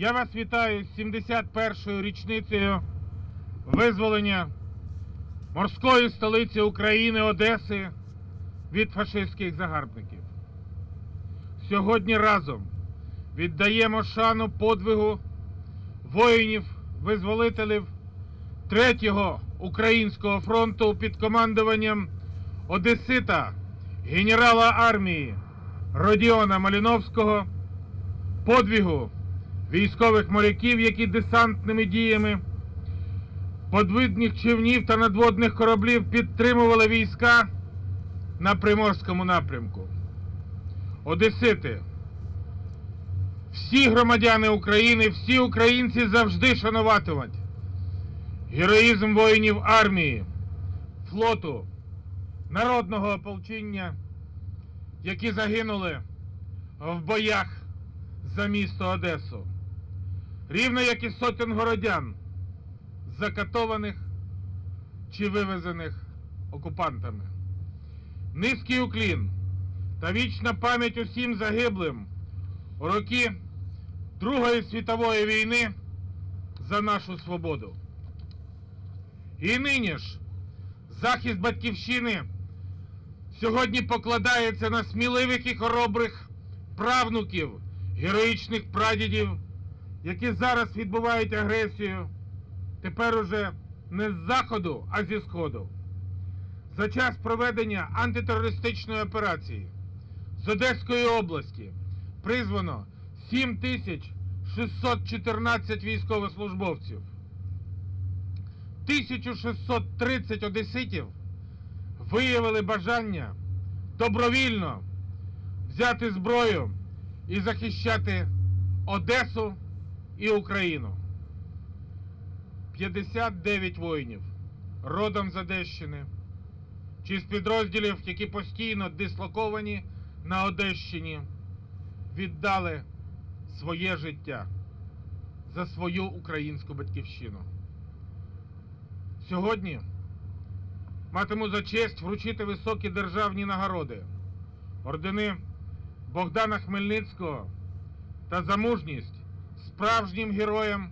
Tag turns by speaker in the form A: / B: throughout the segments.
A: Я вас вітаю з 71-ю річницею визволення морської столиці України Одеси від фашистських загарбників. Сьогодні разом віддаємо шану подвигу воїнів-визволителів Третього Українського фронту під командуванням Одесита генерала армії Родіона Маліновського, подвигу військових моряків, які десантними діями подвидних човнів та надводних кораблів підтримували війська на Приморському напрямку. Одесити, всі громадяни України, всі українці завжди шануватимуть героїзм воїнів армії, флоту, народного ополчення, які загинули в боях за місто Одесу, рівно як і сотень городян, закатованих чи вивезених окупантами. Низький уклін та вічна пам'ять усім загиблим у роки Другої світової війни за нашу свободу. І нині ж захист батьківщини сьогодні покладається на сміливих і хоробрих правнуків, героїчних прадідів, які зараз відбувають агресію, тепер уже не з заходу, а зі сходу. За час проведення антитерористичної операції з Одеської області призвано 7614 військовослужбовців. 1630 одеситів виявили бажання добровільно взяти зброю і захищати Одесу і Україну. 59 воїнів родом з Одещини чи з підрозділів, які постійно дислоковані на Одещині, віддали своє життя за свою українську батьківщину. Сьогодні матиму за честь вручити високі державні нагороди, ордени Богдана Хмельницького та за мужність справжнім героям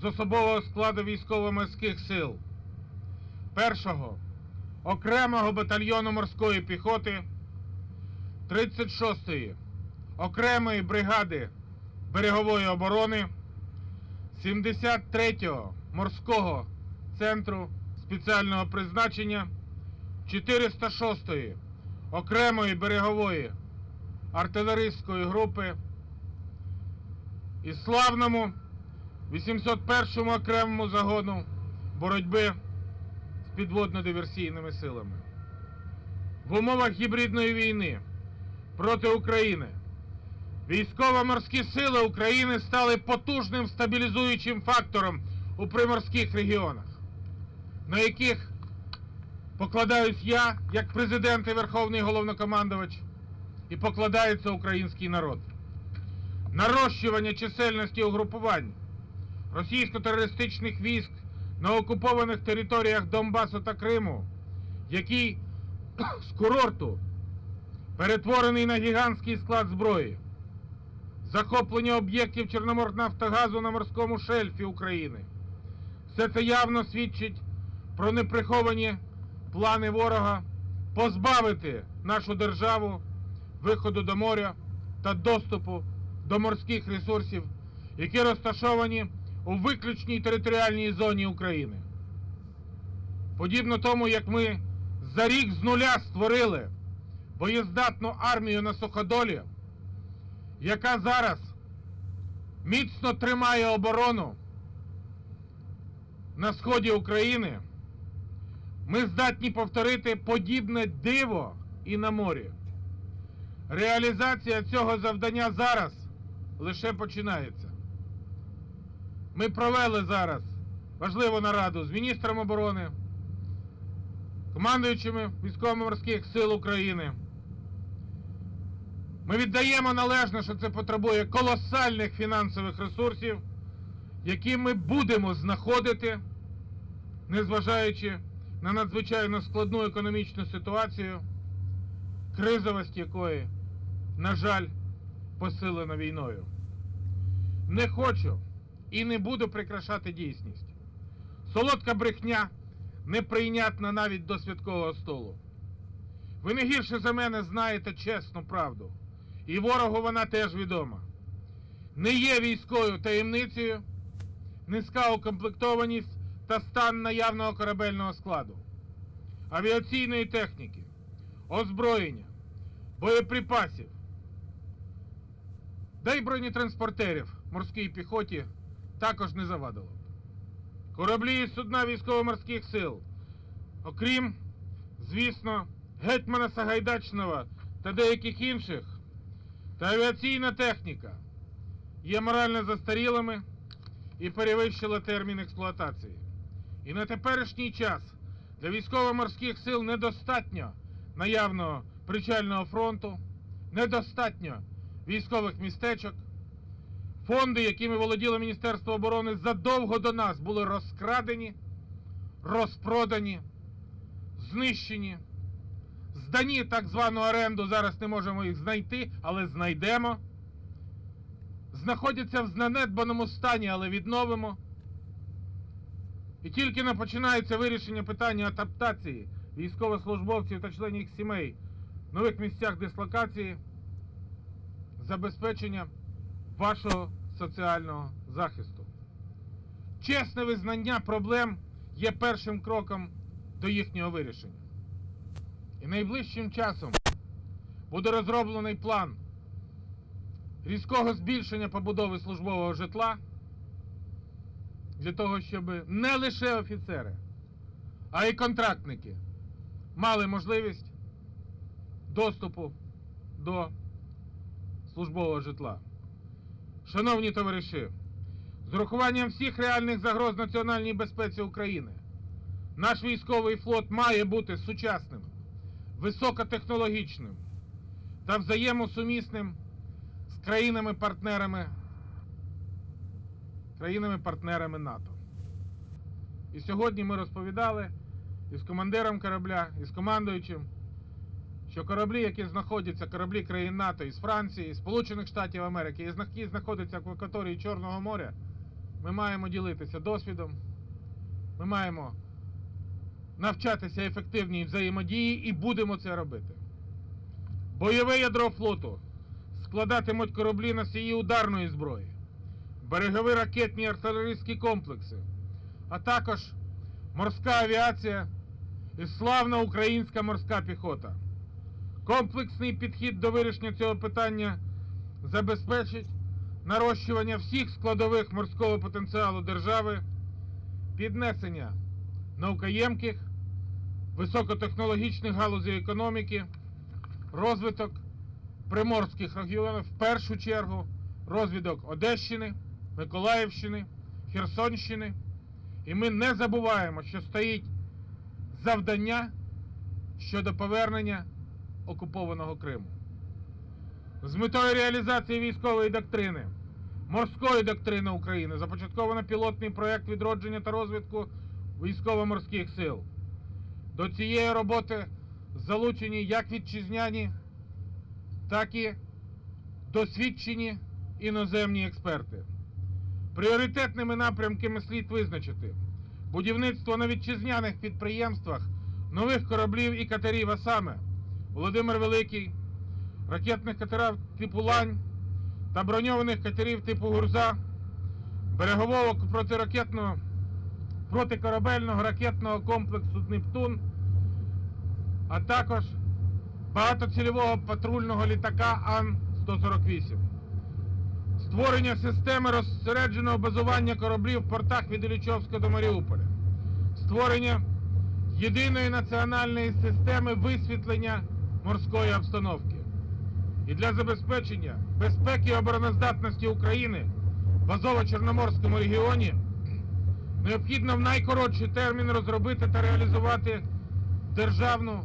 A: з особового складу військово-морських сил, першого окремого батальйону морської піхоти, 36-ї окремої бригади берегової оборони, 73-го морського центру спеціального призначення 406-ї окремої берегової артилерійської групи і славному 801-му окремому загону боротьби з підводно-диверсійними силами. В умовах гібридної війни проти України військово-морські сили України стали потужним стабілізуючим фактором у приморських регіонах на яких покладаюсь я як президент і Верховний головнокомандувач, і покладається український народ. Нарощування чисельності угрупувань російсько-терористичних військ на окупованих територіях Донбасу та Криму, який з курорту перетворений на гігантський склад зброї, захоплення об'єктів Чорноморнафтогазу на морському шельфі України. Все це явно свідчить про неприховані плани ворога позбавити нашу державу виходу до моря та доступу до морських ресурсів, які розташовані у виключній територіальній зоні України. Подібно тому, як ми за рік з нуля створили боєздатну армію на суходолі, яка зараз міцно тримає оборону на сході України. Ми здатні повторити подібне диво і на морі. Реалізація цього завдання зараз лише починається. Ми провели зараз важливу нараду з міністром оборони, командуючими військово-морських сил України. Ми віддаємо належне, що це потребує колосальних фінансових ресурсів, які ми будемо знаходити, незважаючи на надзвичайно складну економічну ситуацію, кризовість якої, на жаль, посилена війною. не хочу і не буду прикрашати дійсність. Солодка брехня неприйнятна навіть до святкового столу. Ви не гірше за мене знаєте чесну правду, і ворогу вона теж відома. Не є військовою таємницею, низька укомплектованість та стан наявного корабельного складу, авіаційної техніки, озброєння, боєприпасів, да й бронетранспортерів морській піхоті також не завадило. Кораблі і судна військово-морських сил, окрім, звісно, гетьмана Сагайдачного та деяких інших, та авіаційна техніка є морально застарілими і перевищила термін експлуатації. І на теперішній час для військово-морських сил недостатньо наявного причального фронту, недостатньо військових містечок. Фонди, якими володіло Міністерство оборони, задовго до нас були розкрадені, розпродані, знищені, здані так звану оренду. Зараз не можемо їх знайти, але знайдемо. Знаходяться в знанедбаному стані, але відновимо. І тільки не починається вирішення питання адаптації військовослужбовців та членів їх сімей в нових місцях дислокації, забезпечення вашого соціального захисту. Чесне визнання проблем є першим кроком до їхнього вирішення. І найближчим часом буде розроблений план різкого збільшення побудови службового житла для того, щоб не лише офіцери, а й контрактники мали можливість доступу до службового житла. Шановні товариші, з урахуванням всіх реальних загроз національній безпеці України, наш військовий флот має бути сучасним, високотехнологічним та взаємосумісним з країнами-партнерами країнами-партнерами НАТО. І сьогодні ми розповідали із командиром корабля, із командуючим, що кораблі, які знаходяться, кораблі країн НАТО із Франції, Сполучених Штатів Америки, і які знаходяться в акваторії Чорного моря, ми маємо ділитися досвідом, ми маємо навчатися ефективній взаємодії і будемо це робити. Бойове ядро флоту складатимуть кораблі носії ударної зброї, берегові ракетні артилерійські комплекси, а також морська авіація і славна українська морська піхота. Комплексний підхід до вирішення цього питання забезпечить нарощування всіх складових морського потенціалу держави, піднесення наукоємких, високотехнологічних галузей економіки, розвиток приморських регіонів, в першу чергу розвиток Одещини, Миколаївщини, Херсонщини. І ми не забуваємо, що стоїть завдання щодо повернення окупованого Криму. З метою реалізації військової доктрини, морської доктрини України започатковано пілотний проєкт відродження та розвитку військово-морських сил. До цієї роботи залучені як вітчизняні, так і досвідчені іноземні експерти. Пріоритетними напрямками слід визначити будівництво на вітчизняних підприємствах нових кораблів і катерів, а саме Володимир Великий, ракетних катерів типу Лань та броньованих катерів типу Гурза, берегового протиракетного протикорабельного ракетного комплексу Нептун, а також багатоцільового патрульного літака Ан-148. Створення системи розсередженого базування кораблів в портах від Іллічовська до Маріуполя. Створення єдиної національної системи висвітлення морської обстановки. І для забезпечення безпеки і обороноздатності України в Азово-Чорноморському регіоні необхідно в найкоротший термін розробити та реалізувати державну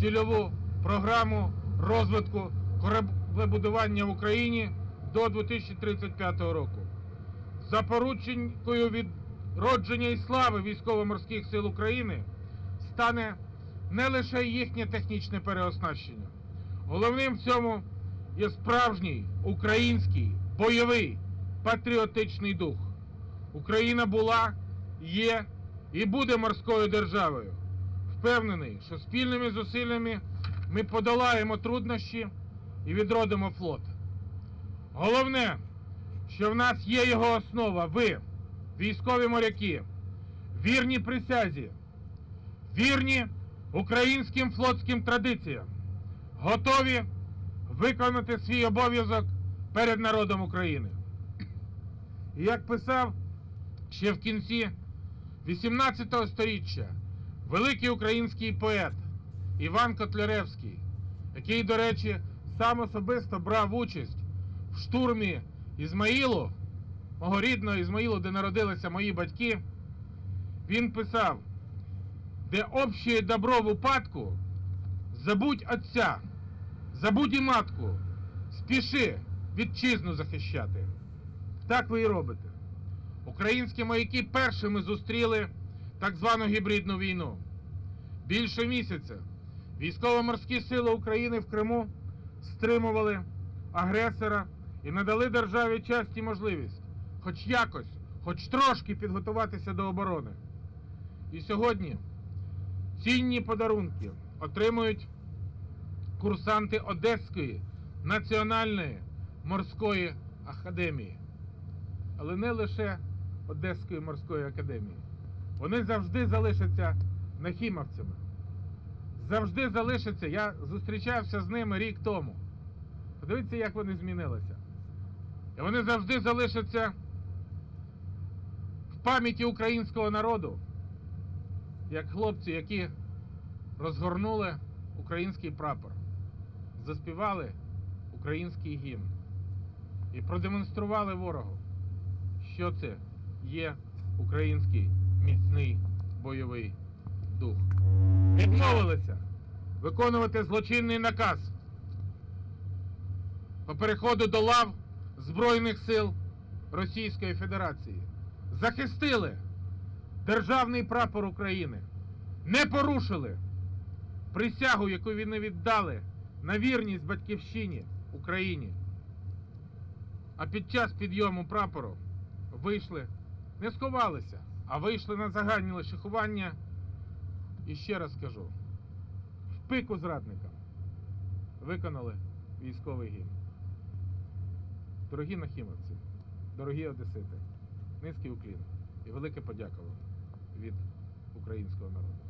A: цільову програму розвитку кораблебудування в Україні до 2035 року. Запорученькою відродження і слави військово-морських сил України стане не лише їхнє технічне переоснащення. Головним в цьому є справжній український бойовий патріотичний дух. Україна була, є і буде морською державою. Впевнений, що спільними зусиллями ми подолаємо труднощі і відродимо флот. Головне, що в нас є його основа. Ви, військові моряки, вірні присязі, вірні українським флотським традиціям, готові виконати свій обов'язок перед народом України. І як писав ще в кінці 18 століття великий український поет Іван Котляревський, який, до речі, сам особисто брав участь в штурмі Ізмаїлу, мого рідного Ізмаїлу, де народилися мої батьки, він писав, де общее добро в упадку, забудь отця, забудь і матку, спіши вітчизну захищати. Так ви і робите. Українські моряки першими зустріли так звану гібридну війну. Більше місяця військово-морські сили України в Криму стримували агресора і надали державі час і можливість хоч якось, хоч трошки підготуватися до оборони. І сьогодні цінні подарунки отримують курсанти Одеської національної морської академії. Але не лише Одеської морської академії. Вони завжди залишаться нахімовцями. Завжди залишаться. Я зустрічався з ними рік тому. Подивіться, як вони змінилися. І вони завжди залишаться в пам'яті українського народу, як хлопці, які розгорнули український прапор, заспівали український гімн і продемонстрували ворогу, що це є український міцний бойовий дух. Відмовилися виконувати злочинний наказ по переходу до лав Збройних сил Російської Федерації. Захистили державний прапор України, не порушили присягу, яку вони віддали на вірність батьківщині Україні. А під час підйому прапору вийшли, не сховалися, а вийшли на загальне шихування. І ще раз скажу, в пику зрадникам виконали військовий гімн. Дорогі нахімовці, дорогі одесити, низький уклін і велике подяка вам від українського народу.